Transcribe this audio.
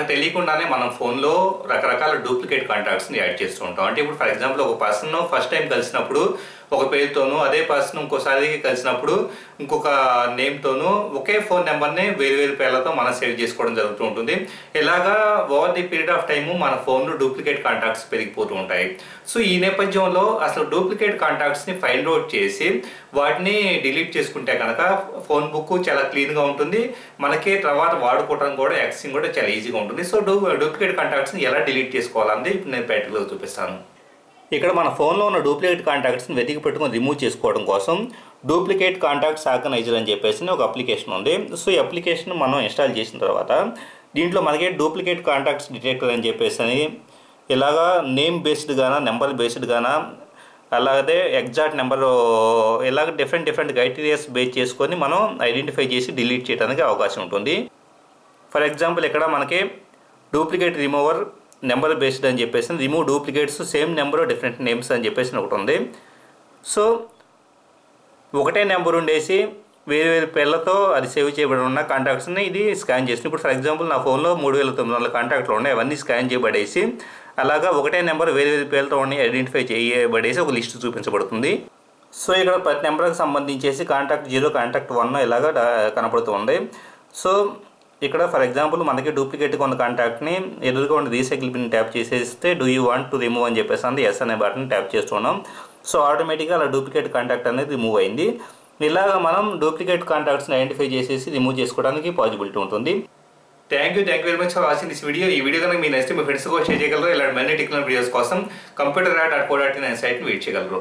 మనకు తెలియకుండానే మనం ఫోన్లో రకరకాల డూప్లికేట్ కాంటాక్ట్స్ని యాడ్ చేస్తూ ఉంటాం. అంటే ఇప్పుడు ఫర్ ఎగ్జాంపుల్ ఒక పర్సన్ ఫస్ట్ టైం కలిసినప్పుడు ఒక పేరుతోనూ అదే పర్సన్ ఇంకోసారి కలిసినప్పుడు ఇంకొక నేమ్తోనూ ఒకే ఫోన్ నెంబర్ని వేరు వేరు పేర్లతో మనం సేవ్ చేసుకోవడం జరుగుతూ ఉంటుంది. ఇలాగా over the period of time మన ఫోన్లో డూప్లికేట్ కాంటాక్ట్స్ పెరిగిపోతూ ఉంటాయి. సో ఈ నేపథ్యంలో అసలు డూప్లికేట్ కాంటాక్ట్స్ని ఫైండ్ అవుట్ చేసి వాటిని డిలీట్ చేసుకుంటే కనుక ఫోన్ బుక్ చాలా క్లీన్గా ఉంటుంది. మనకి తర్వాత వాడుకోవడం కూడా యాక్సింగ్ కూడా చాలా ఈజీగా ఉంటుంది. సో డూ డూప్లికేట్ కాంటాక్ట్స్ని ఎలా డిలీట్ చేసుకోవాలని ఇప్పుడు నేను ప్రాక్టికల్గా చూపిస్తాను. ఇక్కడ మన ఫోన్లో ఉన్న డూప్లికేట్ కాంటాక్ట్స్ని వెతికి పెట్టుకుని రిమూవ్ చేసుకోవడం కోసం డూప్లికేట్ కాంటాక్ట్స్ ఆర్గనైజర్ అని చెప్పేసి ఒక అప్లికేషన్ ఉంది. సో ఈ అప్లికేషన్ మనం ఇన్స్టాల్ చేసిన తర్వాత దీంట్లో మనకి డూప్లికేట్ కాంటాక్ట్స్ డిటెక్టర్ అని చెప్పేసి అని ఇలాగా నేమ్ బేస్డ్ గానా నెంబర్ బేస్డ్ గానా అలాగే ఎగ్జాక్ట్ నెంబర్ ఇలాగ డిఫరెంట్ డిఫరెంట్ క్రైటీరియాస్ బేస్ చేసుకొని మనం ఐడెంటిఫై చేసి డిలీట్ చేయడానికి అవకాశం ఉంటుంది. ఫర్ ఎగ్జాంపుల్ ఇక్కడ మనకి డూప్లికేట్ రిమూవర్ నెంబర్ బేస్డ్ అని చెప్పేసి remove duplicates same number different names అని చెప్పేసి ఒకటి ఉంది. సో ఒకటే నెంబర్ ఉండేసి వేరే వేరే పేర్లతో అది సేవ్ చేయబడి ఉన్న కాంటాక్ట్స్ని ఇది స్కాన్ చేస్తుంది ఇప్పుడు ఫర్ ఎగ్జాంపుల్ నా ఫోన్లో మూడు వేల తొమ్మిది వందల కాంటాక్ట్లు ఉన్నాయి. అవన్నీ స్కాన్ చేయబడేసి అలాగా ఒకటే నెంబర్ వేరే వేరే పేర్లతో ఉన్నాయి ఐడెంటిఫై చేయబడేసి ఒక లిస్ట్ చూపించబడుతుంది. సో ఇక్కడ ప్రతి నెంబర్కి సంబంధించేసి కాంటాక్ట్ జీరో కాంటాక్ట్ వన్ ఇలాగా కనపడుతుంది సో ఇక్కడ ఫర్ ఎగ్జాంపుల్ మనకి డూప్లికేట్గా ఉన్న కాంటాక్ట్ని ఎదురుగా ఉన్న రీసైకిల్ పిన్ ట్యాప్ చేసేస్తే do you want to remove అని చెప్పేసి అంది. ఎస్ అనే బటన్ ట్యాప్ చేస్తున్నాం. సో ఆటోమేటిక్గా అలా డూప్లికేట్ కాంటాక్ట్ అనేది రిమూవ్ అయింది. ఇలాగా మనం డూప్లికేట్ కాంటాక్ట్స్ని ఐడెంటిఫై చేసేసి రిమూవ్ చేసుకోవడానికి పాసిబిలిటీ ఉంటుంది. Thank you thank you very much for watching this video ఈ వీడియో కనుక మీ నెక్స్ట్ మీ ఫ్రెండ్స్ కూడా షేర్ చేయగలరు. ఇలాంటి మనీ టెక్నాలజీ వీడియోస్ కోసం computer dot co dot in సైట్ని వీట్ చేయగలరు.